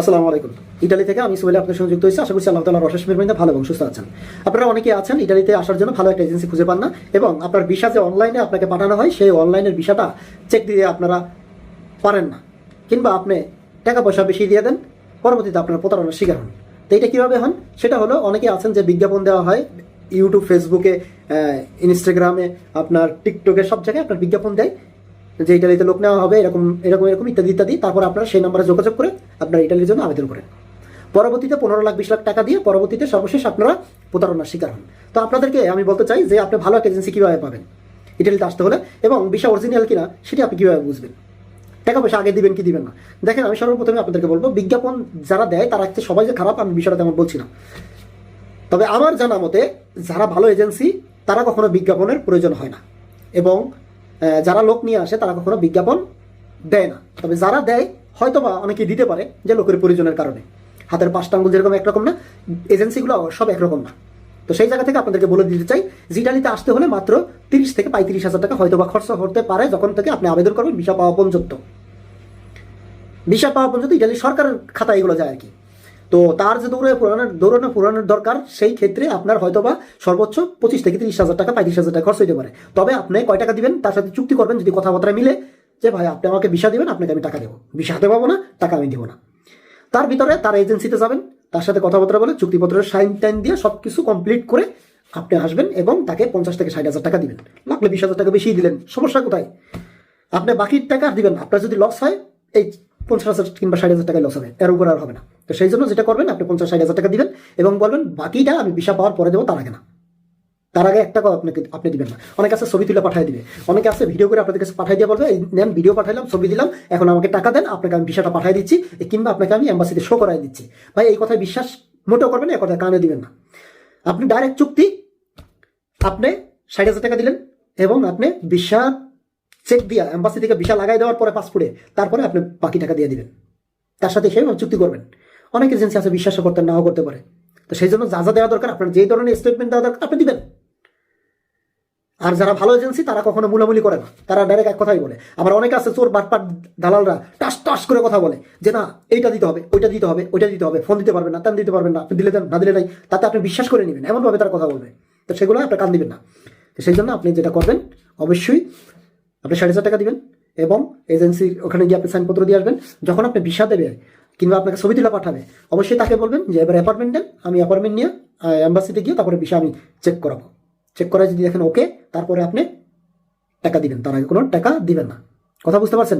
আসসালামু আলাইকুম। ইটালি থেকে আমি সুহেল আপনার সঙ্গে হয়েছি। আশা করছি আল্লাহ তালার অশেষ মেহরবানিতে ভালো এবং সুস্থ আছেন। আপনারা অনেকে আছেন, ইটালিতে আসার জন্য ভালো একটা এজেন্সি খুঁজে পান না এবং আপনার ভিসা যে অনলাইনে আপনাকে পাঠানো হয়, সেই অনলাইনের ভিসাটা চেক দিয়ে আপনারা পারেন না। কিংবা আপনি টাকা পয়সা বেশি দিয়ে দেন, পরবর্তীতে আপনার প্রতারণার শিকার হন। তো এটা কীভাবে হন? সেটা হলো অনেকে আছেন যে বিজ্ঞাপন দেওয়া হয় ইউটিউব ফেসবুকে ইনস্টাগ্রামে আপনার টিকটকে সব জায়গায় আপনার বিজ্ঞাপন দেয়। যে ইটালিতে লোক নেওয়া হবে, এরকম এরকম এরকম ইত্যাদি ইত্যাদি, তারপর আপনারা সেই নাম্বারে যোগাযোগ করে আপনারা ইটালির জন্য আবেদন করেন। পরবর্তীতে পনেরো লাখ, বিশ লাখ টাকা দিয়ে পরবর্তীতে সর্বশেষ আপনারা প্রতারণার শিকার হন। তো আপনাদেরকে আমি বলতে চাই যে আপনি ভালো একটা এজেন্সি কীভাবে পাবেন? ইটালিতে আসতে হলে এবং ভিসা অরিজিনাল কিনা, সেটি আপনি কীভাবে বুঝবেন? টাকা পয়সা আগে দিবেন কি দিবেন না? দেখেন, আমি সর্বপ্রথমে আপনাদেরকে বলব, বিজ্ঞাপন যারা দেয়, তারা হচ্ছে সবাই যে খারাপ, আমি বিষয়টা তেমন বলছি না। তবে আমার জানা মতে, যারা ভালো এজেন্সি তারা কখনো বিজ্ঞাপনের প্রয়োজন হয় না। এবং যারা লোক নিয়ে আসে, তারা কখনো বিজ্ঞাপন দেয় না। তবে যারা দেয় হয়তো বা অনেকে দিতে পারে যে লোকের প্রয়োজনের কারণে। হাতের পাঁচটা আঙ্গুল যেরকম একরকম না, এজেন্সিগুলো সব একরকম না। তো সেই জায়গা থেকে আপনাদেরকে বলে দিতে চাই জিটালিতে আসতে হলে মাত্র তিরিশ থেকে পঁয়ত্রিশ হাজার টাকা হয়তো বা খরচ হতে পারে যখন থেকে আপনি আবেদন করবেন, ভিসা পাওয়া পর্যন্ত। ভিসা পাওয়া পর্যন্ত ইটালি সরকারের খাতা এগুলো যায় আর কি। তো তার যে দৌড়ে পুরানোর, দৌড়ানো পুরানোর দরকার, সেই ক্ষেত্রে আপনার হয়তো বা সর্বোচ্চ পঁচিশ থেকে তিরিশ হাজার টাকা, পঁয়ত্রিশ হাজার টাকা খরচ হতে পারে। তবে আপনি কয় টাকা দিবেন, তার সাথে চুক্তি করবেন, যদি কথাবার্তা মিলে যে, ভাই, আপনি আমাকে ভিসা দিবেন, আপনাকে আমি টাকা দেবো। ভিসা হাতে পাবো না, টাকা আমি দেবো না। তার ভিতরে তার এজেন্সিতে যাবেন, তার সাথে কথাবার্তা বলে চুক্তিপত্রের সাইন টাইন দিয়ে সব কিছু কমপ্লিট করে আপনি আসবেন এবং তাকে পঞ্চাশ থেকে ষাট হাজার টাকা দিবেন। লাগলে বিশ হাজার টাকা বেশি দিলেন, সমস্যা কোথায়? আপনি বাকি টাকা দিবেন, আপনার যদি লস হয়, এই পঞ্চাশ হাজার কিংবা ষাট হাজার টাকায় লস হবে। এর উপর আর হবে না। তো সেই জন্য যেটা করবেন, আপনি পঞ্চাশ, ষাট হাজার টাকা দিবেন এবং বলবেন, বাকিটা আমি ভিসা পাওয়ার পরে দেবো, তার আগে না। তার আগে একটা আপনাকে আপনি দিবেন না। অনেকে আছে ছবি তুলে পাঠিয়ে দিবে। অনেকে আছে ভিডিও করে আপনাদের কাছে পাঠিয়ে দিয়ে বলবে, এই নেন ভিডিও পাঠাইলাম, ছবি দিলাম, এখন আমাকে টাকা দেন, আপনাকে আমি ভিসাটা পাঠিয়ে দিচ্ছি কিংবা আপনাকে আমি এম্বাসিতে শো করাই দিচ্ছি। ভাই, এই কথায় বিশ্বাস মোটেও করবেন না, এই কথায় কানে দিবেন না। আপনি ডাইরেক্ট চুক্তি, আপনি ষাট হাজার টাকা দিলেন এবং আপনি ভিসা চেক দিয়া এম্বাসি থেকে ভিসা লাগাই দেওয়ার পরে পাসপোর্টে তারপরে আপনি বাকি টাকা দিয়ে দিবেন। তার সাথে সেভাবে চুক্তি করবেন। অনেক এজেন্সি আছে বিশ্বাস করতে, নাও করতে পারে। তো সেই জন্য যা যা দেওয়া দরকার, আপনার যেই ধরনের স্টেটমেন্ট দেওয়া দরকার, আপনি দিবেন। আর যারা ভালো এজেন্সি তারা কখনো মুলামুলি করে না। তারা ডাইরেক্ট এক কথাই বলে। আবার অনেকে আছে চোর, বাটপাট দালালরা টাস টাস করে কথা বলে যে, না, এইটা দিতে হবে, ওইটা দিতে হবে, ওইটা দিতে হবে ফোন দিতে পারবেন না তেন দিতে পারবেন না, আপনি দিলে দেন না দিলে নাই। তাতে আপনি বিশ্বাস করে নেবেন। এমনভাবে তারা কথা বলবে। তো সেগুলো আপনি কান দিবেন না। সেই জন্য আপনি যেটা করবেন, অবশ্যই আপনি সাড়ে টাকা দিবেন এবং এজেন্সির ওখানে গিয়ে আপনি সাইনপত্র দিয়ে আসবেন। যখন আপনি ভিসা দেবে কিংবা আপনাকে ছবি তুলে পাঠাবে, অবশ্যই তাকে বলবেন যে, এবার অ্যাপার্টমেন্ট দেন আমি অ্যাপার্টমেন্ট নিয়ে অ্যাম্বাসিতে গিয়ে তারপরে ভিসা আমি চেক করাবো। চেক করে যদি দেখেন ওকে তারপরে আপনি টাকা দিবেন। তার আগে কোনো টাকা দিবেন না। কথা বুঝতে পারছেন?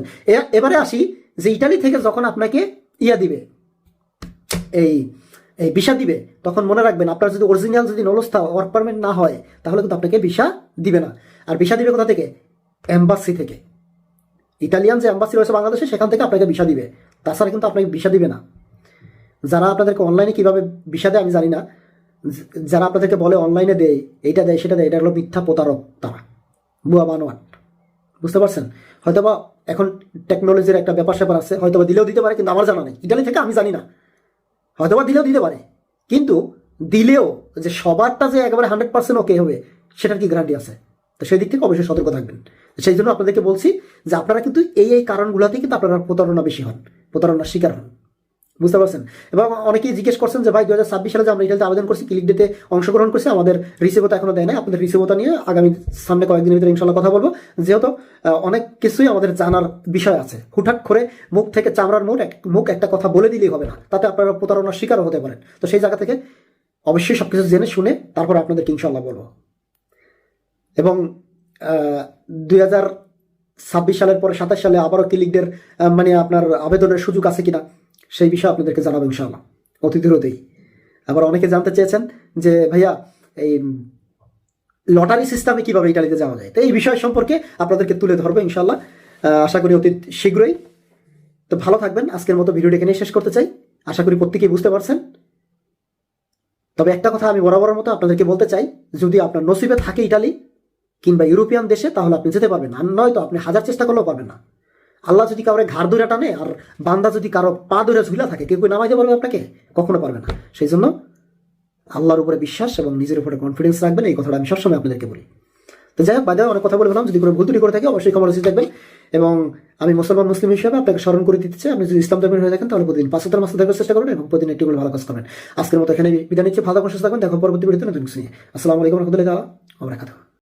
এবারে আসি যে ইটালি থেকে যখন আপনাকে ইয়া দিবে, এই এই ভিসা দিবে, তখন মনে রাখবেন আপনার যদি অরিজিনাল যদি নলস্থা ওয়ার্ক পারমিট না হয়, তাহলে কিন্তু আপনাকে ভিসা দিবে না। আর ভিসা দিবে কোথা থেকে? এম্বাসি থেকে। ইটালিয়ান যে অ্যাম্বাসি রয়েছে বাংলাদেশে, সেখান থেকে আপনাকে ভিসা দিবে। তাছাড়া কিন্তু আপনাকে ভিসা দিবে না। যারা আপনাদেরকে অনলাইনে কীভাবে ভিসা দেয় আমি জানি না। যারা আপনাদেরকে বলে অনলাইনে দেয়, এইটা দেয়, সেটা দেয়, এটা হলো মিথ্যা প্রতারক তারা। বুয়া বানোয়াট। বুঝতে পারছেন? হয়তোবা এখন টেকনোলজির একটা ব্যাপার স্যাপার আছে, হয়তোবা দিলেও দিতে পারে, কিন্তু আমার জানা নেই। ইটালি থেকে আমি জানি না। হয়তোবা দিলেও দিতে পারে। কিন্তু দিলেও যে সবারটা যে একেবারে হান্ড্রেড পার্সেন্ট ওকে হবে, সেটার কি গ্যারান্টি আছে? তো সেই দিক থেকে অবশ্যই সতর্ক থাকবেন। সেই জন্য আপনাদেরকে বলছি যে আপনারা কিন্তু এই এই কারণগুলোতেই কিন্তু আপনারা প্রতারণা বেশি হন, প্রতারণার শিকার হন। বুঝতে পারছেন? এবং অনেকেই জিজ্ঞেস করছেন যে, ভাই দু হাজার ছাব্বিশ সালে যে আমরা ইটালিতে আবেদন করছি ক্লিক ডেতে অংশগ্রহণ করছি? আমাদের রিসিভতা এখনও দেয় না আপনাদের রিসিভতা নিয়ে আগামী সামনে কয়েকদিনের ভিতরে ইনশাল্লাহ কথা বলব। যেহেতু অনেক কিছুই আমাদের জানার বিষয় আছে। হুটহাট করে মুখ থেকে চামড়ার মুখ মুখ একটা কথা বলে দিলেই হবে না। তাতে আপনারা প্রতারণার শিকারও হতে পারেন। তো সেই জায়গা থেকে অবশ্যই সবকিছু জেনে শুনে তারপর আপনাদেরকে ইনশাল্লাহ বলব। এবং দুই হাজার ছাব্বিশ সালের পরে সাতাশ সালে আবারও ক্লিকদের মানে আপনার আবেদনের সুযোগ আছে কিনা সেই বিষয়ে আপনাদেরকে জানাব ইনশাআল্লাহ। অতি দ্রুতই আবার অনেকে জানতে চেয়েছেন যে, ভাইয়া, এই লটারি সিস্টেমে কীভাবে ইটালিতে যাওয়া যায়? তো এই বিষয় সম্পর্কে আপনাদেরকে তুলে ধরবো ইনশাল্লাহ আশা করি অতি শীঘ্রই। তো ভালো থাকবেন। আজকের মতো ভিডিওটি এখানেই শেষ করতে চাই। আশা করি প্রত্যেকেই বুঝতে পারছেন। তবে একটা কথা আমি বরাবরের মতো আপনাদেরকে বলতে চাই, যদি আপনার নসিবে থাকে ইটালি কিংবা ইউরোপিয়ান দেশে, তাহলে আপনি যেতে পারবেন আর নয়তো আপনি হাজার চেষ্টা করলেও পারবেন না। আল্লাহ যদি কাউরে ঘাড় ধরে টানে, আর বান্দা যদি কারও পা ধরে ঝুলা থাকে, কেউ কেউ নামাইতে পারবে আপনাকে? কখনো পারবে না। সেই জন্য আল্লাহর উপরে বিশ্বাস এবং নিজের উপরে কনফিডেন্স রাখবেন, এই কথাটা আমি সবসময় আপনাদেরকে বলি। তো যাই হোক বাদে অনেক কথা বলে বললাম যদি কোনো ভুল ত্রুটি করে থাকে, অবশ্যই ক্ষমা রসিদ দেখবেন। এবং আমি মুসলমান, মুসলিম হিসেবে আপনাকে স্মরণ করে দিতে চাই। আপনি যদি ইসলাম ধর্মের হয়ে থাকেন, তাহলে প্রতিদিন পাঁচ হাজার মাস দেখার চেষ্টা করবেন এবং প্রতিদিন একটু করে ভালো কাজ করবেন। আজকের মতো এখানে বিদায় নিচ্ছি। ভালো কাজ থাকবেন দেখো পরবর্তী ভিডিওতে নতুন কিছু নিয়ে। আসসালামু আলাইকুম রহমতুল্লাহ আবরাকাতুহ